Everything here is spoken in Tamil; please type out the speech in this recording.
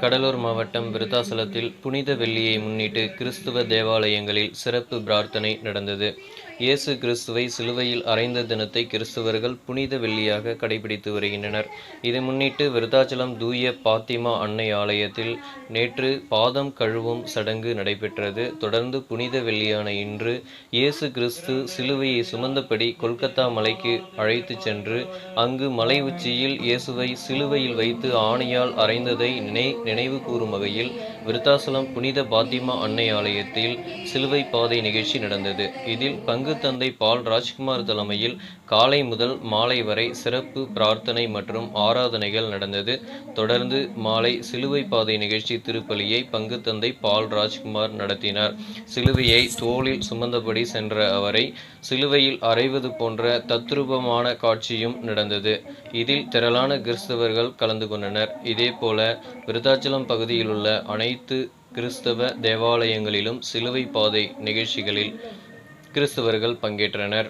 கடலூர் மாவட்டம் விருத்தாசலத்தில் புனித வெள்ளியை முன்னிட்டு கிறிஸ்துவ தேவாலயங்களில் சிறப்பு பிரார்த்தனை நடந்தது. இயேசு கிறிஸ்துவை சிலுவையில் அறைந்த தினத்தை கிறிஸ்துவர்கள் புனித வெள்ளியாக கடைபிடித்து வருகின்றனர். இதை முன்னிட்டு விருதாச்சலம் தூய பாத்திமா அன்னை ஆலயத்தில் நேற்று பாதம் கழுவும் சடங்கு நடைபெற்றது. தொடர்ந்து புனித வெள்ளியான இன்று இயேசு கிறிஸ்து சிலுவையை சுமந்தபடி கொல்கத்தா மலைக்கு அழைத்து சென்று அங்கு மலை உச்சியில் இயேசுவை சிலுவையில் வைத்து ஆணையால் அறைந்ததை நினை நினைவு கூறும் வகையில் விருத்தாசலம் புனித பாத்திமா அன்னை ஆலயத்தில் சிலுவை பாதை நிகழ்ச்சி நடந்தது. இதில் பங்கு தந்தை பால் ராஜ்குமார் தலைமையில் காலை முதல் மாலை வரை சிறப்பு பிரார்த்தனை மற்றும் ஆராதனைகள் நடந்தது. தொடர்ந்து மாலை சிலுவை பாதை நிகழ்ச்சி திருப்பலியை பங்கு தந்தை பால் ராஜ்குமார் நடத்தினார். சிலுவையை தோளில் சுமந்தபடி சென்ற அவரை சிலுவையில் அறைவது போன்ற தத்ரூபமான காட்சியும் நடந்தது. இதில் திரளான கிறிஸ்தவர்கள் கலந்து கொண்டனர். இதேபோல விருதாச்சலம் பகுதியில் உள்ள அனைத்து கிறிஸ்தவ தேவாலயங்களிலும் சிலுவை பாதை நிகழ்ச்சிகளில் கிறிஸ்தவர்கள் பங்கேற்றனர்.